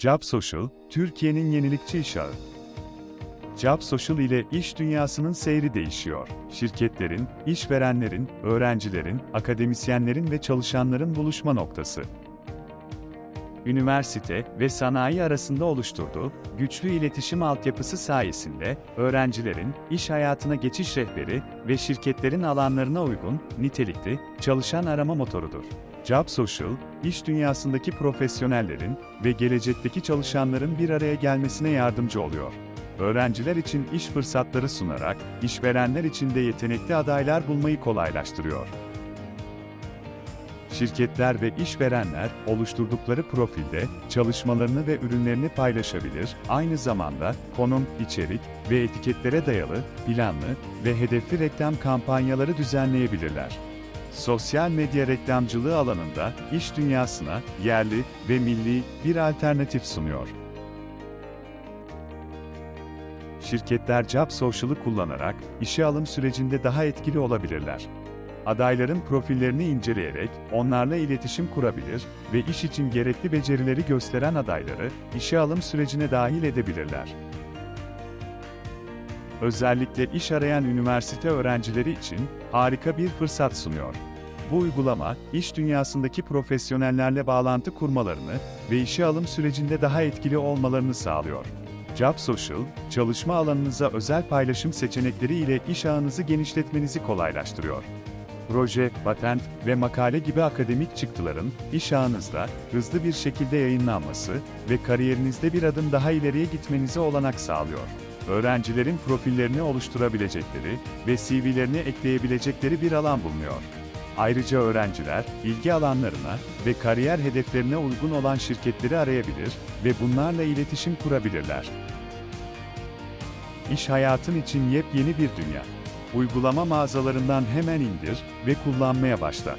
Job Social, Türkiye'nin yenilikçi iş ağı. Job Social ile iş dünyasının seyri değişiyor. Şirketlerin, işverenlerin, öğrencilerin, akademisyenlerin ve çalışanların buluşma noktası. Üniversite ve sanayi arasında oluşturduğu güçlü iletişim altyapısı sayesinde öğrencilerin iş hayatına geçiş rehberi ve şirketlerin alanlarına uygun, nitelikli, çalışan arama motorudur. Job Social, iş dünyasındaki profesyonellerin ve gelecekteki çalışanların bir araya gelmesine yardımcı oluyor. Öğrenciler için iş fırsatları sunarak, işverenler için de yetenekli adaylar bulmayı kolaylaştırıyor. Şirketler ve işverenler oluşturdukları profilde çalışmalarını ve ürünlerini paylaşabilir, aynı zamanda konum, içerik ve etiketlere dayalı, planlı ve hedefli reklam kampanyaları düzenleyebilirler. Sosyal medya reklamcılığı alanında iş dünyasına yerli ve milli bir alternatif sunuyor. Şirketler Job Social'ı kullanarak işe alım sürecinde daha etkili olabilirler. Adayların profillerini inceleyerek onlarla iletişim kurabilir ve iş için gerekli becerileri gösteren adayları işe alım sürecine dahil edebilirler. Özellikle iş arayan üniversite öğrencileri için harika bir fırsat sunuyor. Bu uygulama, iş dünyasındaki profesyonellerle bağlantı kurmalarını ve işe alım sürecinde daha etkili olmalarını sağlıyor. Job Social, çalışma alanınıza özel paylaşım seçenekleri ile iş ağınızı genişletmenizi kolaylaştırıyor. Proje, patent ve makale gibi akademik çıktıların iş ağınızda hızlı bir şekilde yayınlanması ve kariyerinizde bir adım daha ileriye gitmenize olanak sağlıyor. Öğrencilerin profillerini oluşturabilecekleri ve CV'lerini ekleyebilecekleri bir alan bulunuyor. Ayrıca öğrenciler, ilgi alanlarına ve kariyer hedeflerine uygun olan şirketleri arayabilir ve bunlarla iletişim kurabilirler. İş hayatın için yepyeni bir dünya. Uygulama mağazalarından hemen indir ve kullanmaya başla.